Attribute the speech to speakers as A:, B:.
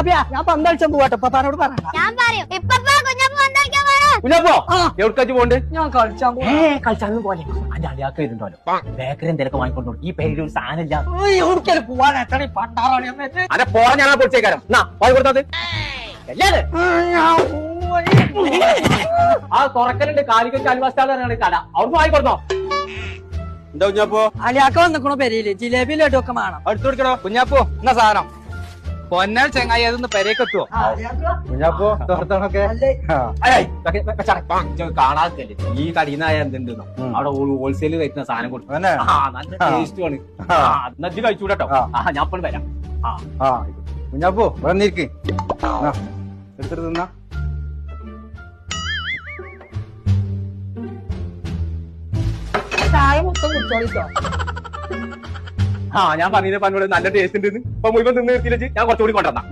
A: അപ്പൊ ഞാൻ പപ്പാനോട് പറയണ്ട.
B: ഞാൻ പറയും. ഇപ്പൊ കുഞ്ഞപ്പ.
C: എവിടേക്കാച്ച് പോണ്ട്
A: ഞാൻ കളിച്ചാൻ പോവാ.
C: ഏ കളിച്ചാലും പോലെ അന്റെ അളിയാക്ക വരുന്നുണ്ടല്ലോ. ബേക്കറി എന്തൊക്കെ വാങ്ങിക്കൊണ്ടോ ഈ പേരിൽ ഒരു സാധനം ഇല്ല.
A: എവിടേക്കാലും പോവാൻ എത്ര പണ്ടാറാണ്
C: അതെ ഞാൻ പൊളിച്ചേക്കാരം. എന്നാ വാങ്ങി കൊടുത്തത് എല്ലാരും ആ തുറക്കലുണ്ട്. കാലിക്കറ്റ് അൽവാസ്റ്റാണ് കട. അവിടുന്ന് വാങ്ങി കൊടുത്തോ.
D: എന്താ കുഞ്ഞാപ്പോ?
A: അലിയാക്ക വന്നിക്കണോ പെരയിൽ. ജിലേബി ലഡുവൊക്കെ വേണം.
D: അടുത്ത് കൊടുക്കണോ? കുഞ്ഞാപ്പോ എന്നാ സാധനം? പൊന്നാൽ ചെങ്ങായി അതൊന്ന് പെരേക്കെത്തുവോ കുഞ്ഞാപ്പോ തോർത്തണൊക്കെ?
C: കാണാത്തല്ലേ ഈ കടീന്നായ എന്തുണ്ടെന്നോ? അവിടെ ഹോൾസെയിൽ കഴിക്കുന്ന സാധനം കൊടുക്കും നല്ല ടേസ്റ്റ് ആണ്. എന്നാ കഴിച്ചൂടട്ടോ.
D: ആ.
C: ഞാൻ ഇപ്പോൾ വരാം.
D: കുഞ്ഞാപ്പോ വന്നിരിക്ക്. എടുത്തിട്ട് തിന്നാ.
A: ചായ മൊത്തം കുടിച്ചോളിട്ടോ.
C: ആ ഞാൻ പറഞ്ഞില്ല പന്നോട് നല്ല ടേസ്റ്റ് ഉണ്ട് ഇപ്പൊ മുഴുവൻ തിന്ന് നിർത്തിയില്ല ഞാൻ കുറച്ചുകൂടി കൊണ്ടുവന്നാ.